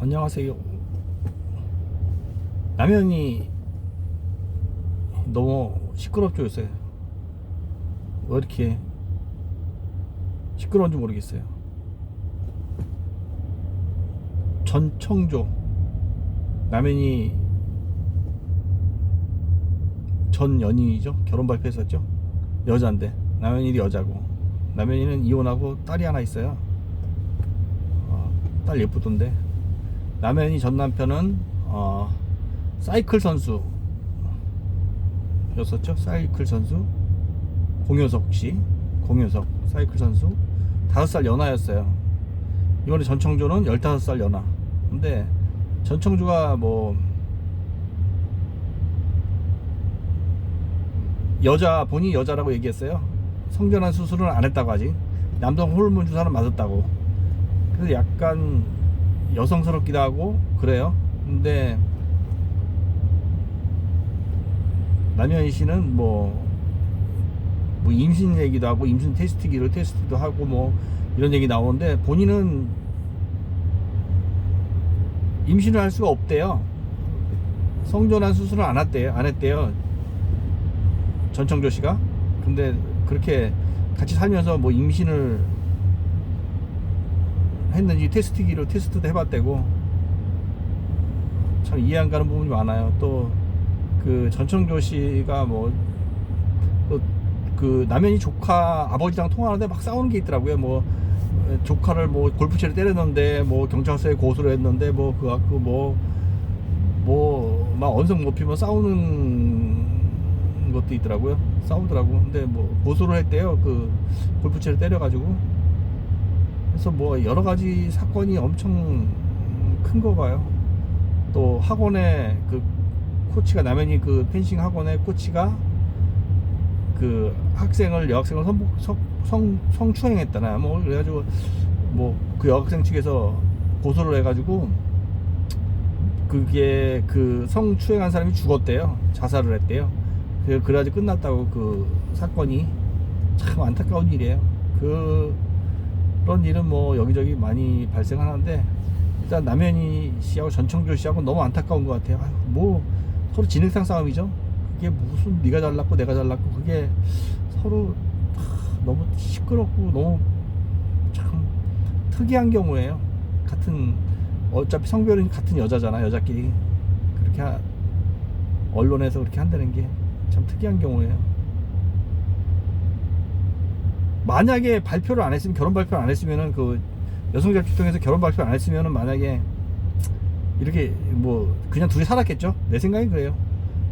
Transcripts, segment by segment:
안녕하세요. 라면이 너무 시끄럽죠 요새. 왜 이렇게 시끄러운지 모르겠어요. 전청조 라면이 전 연인이죠. 결혼 발표했었죠. 여자인데 남현이 여자고 남현이는 이혼하고 딸이 하나 있어요. 어, 딸 예쁘던데 남현이 전 남편은 어, 사이클 선수 였었죠. 사이클 선수 공효석 씨, 공효석 사이클 선수 다섯 살 연하였어요. 이번에 전청조는 열다섯 살 연하. 근데 전청조가 뭐 여자 본인이 여자라고 얘기했어요. 성전환 수술은 안 했다고 하지. 남성 호르몬 주사는 맞았다고. 그래서 약간 여성스럽기도 하고 그래요. 근데 남현희 씨는 뭐, 뭐 임신 얘기도 하고 임신 테스트기로 테스트도 하고 뭐 이런 얘기 나오는데 본인은 임신을 할 수가 없대요. 성전환 수술을 안 했대요. 안 했대요. 전청조 씨가. 근데 그렇게 같이 살면서 뭐 임신을 했는지 테스트기로 테스트도 해봤대고 참 이해 안 가는 부분이 많아요. 또 그 전청조 씨가 뭐 그, 그 남현이 조카 아버지랑 통화하는데 막 싸우는 게 있더라고요. 뭐 조카를 뭐 골프채를 때렸는데 뭐 경찰서에 고소를 했는데 뭐 그거 갖고 뭐 뭐 막 언성 높이면 싸우는 것도 있더라고요. 싸우더라고. 근데 뭐 고소를 했대요. 그 골프채를 때려가지고. 그래서 뭐 여러 가지 사건이 엄청 큰 거 봐요. 또 학원에 그 코치가 남현이 그 펜싱 학원의 코치가 그 학생을 여학생을 성, 성, 성, 성추행했다나 뭐 그래가지고 뭐 그 여학생 측에서 고소를 해가지고 그게 그 성추행한 사람이 죽었대요. 자살을 했대요. 그 그래가지고 끝났다고 그 사건이 참 안타까운 일이에요. 그 그런 일은 뭐 여기저기 많이 발생하는데 일단 남현희 씨하고 전청조 씨하고 너무 안타까운 것 같아요. 아유, 뭐 서로 진흙탕 싸움이죠. 그게 무슨 네가 잘났고 내가 잘났고 그게 서로 하, 너무 시끄럽고 너무 참 특이한 경우예요. 같은 어차피 성별은 같은 여자잖아 여자끼리. 그렇게 하- 언론에서 그렇게 한다는 게 참 특이한 경우예요 만약에 발표를 안 했으면 결혼 발표를 안 했으면은 그 여성자치통에서 결혼 발표 안 했으면은 만약에 이렇게 뭐 그냥 둘이 살았겠죠? 내 생각이 그래요.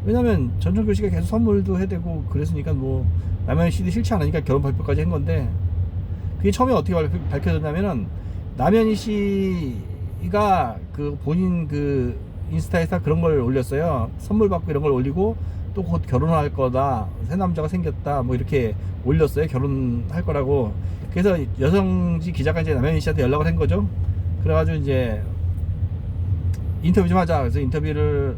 왜냐면 전정교 씨가 계속 선물도 해대고 그랬으니까 뭐 남현 씨도 싫지 않으니까 결혼 발표까지 한 건데 그게 처음에 어떻게 밝혀졌냐면은 남현희 씨가 그 본인 그 인스타에서 그런 걸 올렸어요. 선물 받고 이런 걸 올리고 또 곧 결혼할 거다. 새 남자가 생겼다. 뭐 이렇게 올렸어요. 결혼할 거라고. 그래서 여성지 기자가 이제 남현희 씨한테 연락을 한 거죠. 그래가지고 이제 인터뷰 좀 하자. 그래서 인터뷰를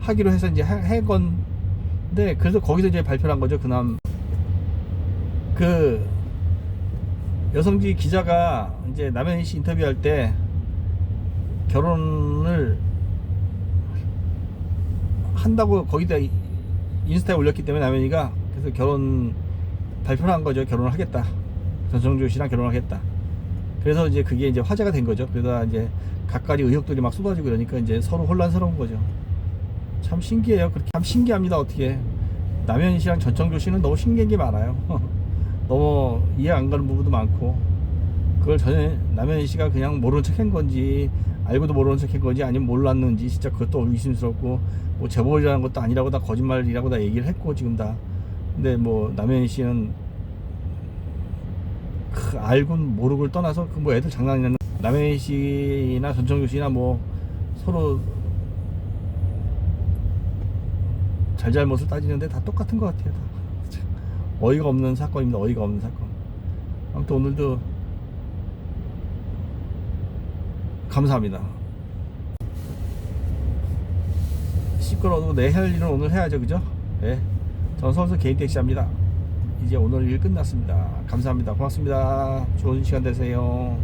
하기로 해서 이제 해- 해 건데 그래서 거기서 이제 발표를 한 거죠. 그남 그 여성지 기자가 이제 남현희 씨 인터뷰할 때 결혼을 한다고 거기다 이- 인스타에 올렸기 때문에 남현이가 그래서 결혼 발표를 한 거죠. 결혼을 하겠다. 전성조 씨랑 결혼하겠다. 그래서 이제 그게 이제 화제가 된 거죠. 그러다 이제 각가지 의혹들이 막 쏟아지고 그러니까 이제 서로 혼란스러운 거죠. 참 신기해요. 그렇게 참 신기합니다. 어떻게. 남현희 씨랑 전청조 씨는 너무 신기한 게 많아요. 너무 이해 안 가는 부분도 많고. 그걸 전혀 남현희 씨가 그냥 모르는 척한 건지 알고도 모르는 척한 건지 아니면 몰랐는지 진짜 그것도 의심스럽고 뭐 재벌이라는 것도 아니라고 다 거짓말이라고 다 얘기를 했고 지금 다 근데 뭐 남현희 씨는 그 알고는 모르고를 떠나서 그 뭐 애들 장난이냐는 남현희 씨나 전청조 씨나 뭐 서로 잘잘못을 따지는데 다 똑같은 것 같아요. 다. 참 어이가 없는 사건입니다. 어이가 없는 사건. 아무튼 오늘도 감사합니다. 시끄러워도 내 할 일은 오늘 해야죠, 그죠? 예. 저는 서울서 개인 택시합니다. 이제 오늘 일 끝났습니다. 감사합니다. 고맙습니다. 좋은 시간 되세요.